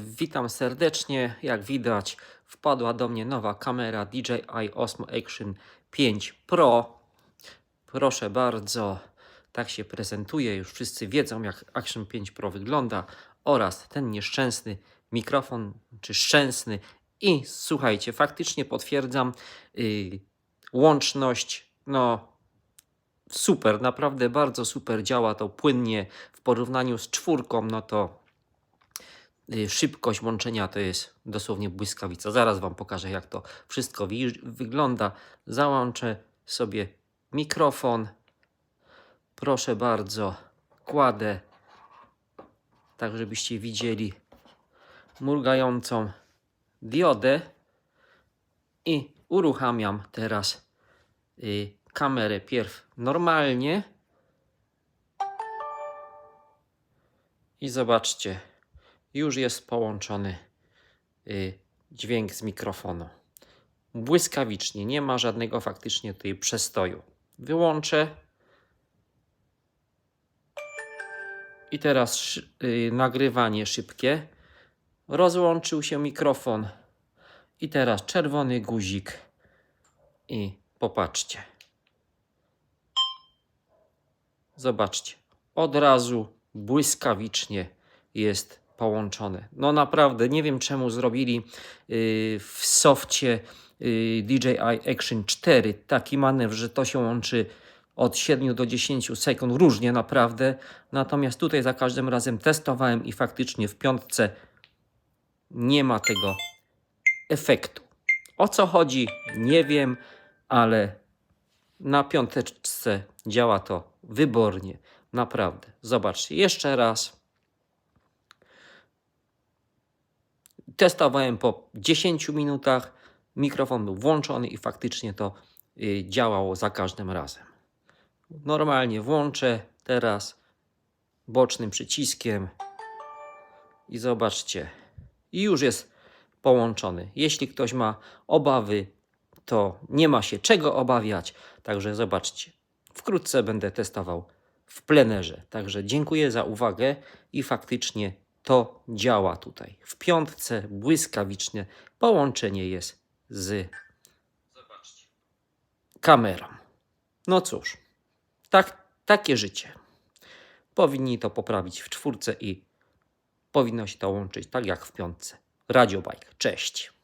Witam serdecznie. Jak widać, wpadła do mnie nowa kamera DJI Osmo Action 5 Pro. Proszę bardzo, tak się prezentuje. Już wszyscy wiedzą, jak Action 5 Pro wygląda oraz ten nieszczęsny mikrofon, czy szczęsny. I słuchajcie, faktycznie potwierdzam, yy, łączność, no super, naprawdę bardzo super działa to płynnie w porównaniu z czwórką, no to szybkość łączenia to jest dosłownie błyskawica. Zaraz Wam pokażę, jak to wszystko wygląda. Załączę sobie mikrofon. Proszę bardzo, kładę tak, żebyście widzieli mrugającą diodę i uruchamiam teraz y, kamerę pierw normalnie i zobaczcie, już jest połączony y, dźwięk z mikrofonu. Błyskawicznie, nie ma żadnego faktycznie tutaj przestoju. Wyłączę. I teraz y, nagrywanie szybkie. Rozłączył się mikrofon. I teraz czerwony guzik. I popatrzcie. Zobaczcie. Od razu błyskawicznie jest połączone. No naprawdę, nie wiem czemu zrobili yy, w softie yy, DJI Action 4 taki manewr, że to się łączy od 7 do 10 sekund, różnie naprawdę. Natomiast tutaj za każdym razem testowałem i faktycznie w piątce nie ma tego efektu. O co chodzi, nie wiem, ale na piąteczce działa to wybornie. Naprawdę. Zobaczcie, jeszcze raz. Testowałem po 10 minutach. Mikrofon był włączony i faktycznie to y, działało za każdym razem. Normalnie włączę teraz bocznym przyciskiem i zobaczcie. I już jest połączony. Jeśli ktoś ma obawy, to nie ma się czego obawiać. Także zobaczcie. Wkrótce będę testował w plenerze. Także dziękuję za uwagę i faktycznie to działa tutaj. W piątce błyskawicznie połączenie jest z kamerą. No cóż, tak, takie życie. Powinni to poprawić w czwórce i powinno się to łączyć tak jak w piątce. Radio Bike. Cześć.